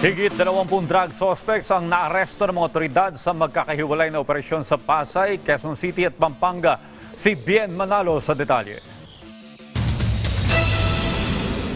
Higit 20 drug suspects ang naaresto ng otoridad sa magkakahiwalay na operasyon sa Pasay, Quezon City at Pampanga. Si Bien Manalo sa detalye.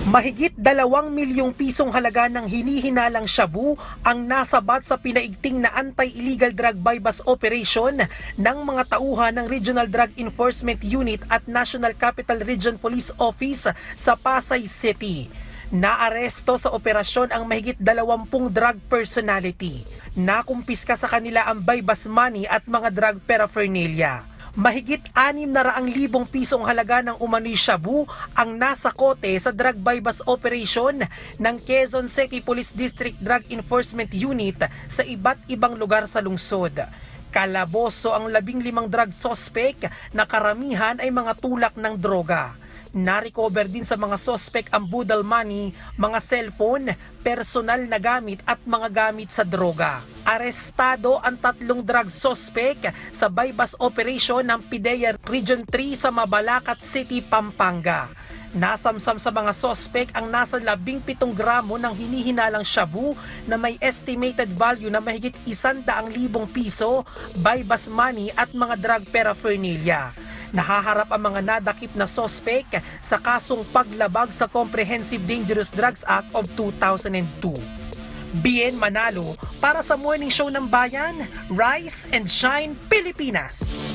Mahigit dalawang milyong pisong halaga ng hinihinalang shabu ang nasabat sa pinaigting na anti-illegal drug bypass operation ng mga tauhan ng Regional Drug Enforcement Unit at National Capital Region Police Office sa Pasay City. Naaresto sa operasyon ang mahigit dalawampung drug personality. Nakumpiska sa kanila ang bypass money at mga drug paraphernalia. Mahigit 600,000 pisong halaga ng umano'y shabu ang nasa kote sa drug bypass operation ng Quezon City Police District Drug Enforcement Unit sa iba't ibang lugar sa lungsod. Kalaboso ang labing limang drug suspect na karamihan ay mga tulak ng droga. Narecover din sa mga suspect ang budal money, mga cellphone, personal na gamit at mga gamit sa droga. Arestado ang tatlong drug suspect sa bypass operation ng PIDEA Region 3 sa Mabalacat City, Pampanga. Nasamsam sa mga sospek ang nasa 17 gramo ng hinihinalang shabu na may estimated value na mahigit 100,000 piso, bypass money at mga drug paraphernalia. Nahaharap ang mga nadakip na sospek sa kasong paglabag sa Comprehensive Dangerous Drugs Act of 2002. Bien Manalo para sa Morning Show ng Bayan, Rise and Shine Pilipinas.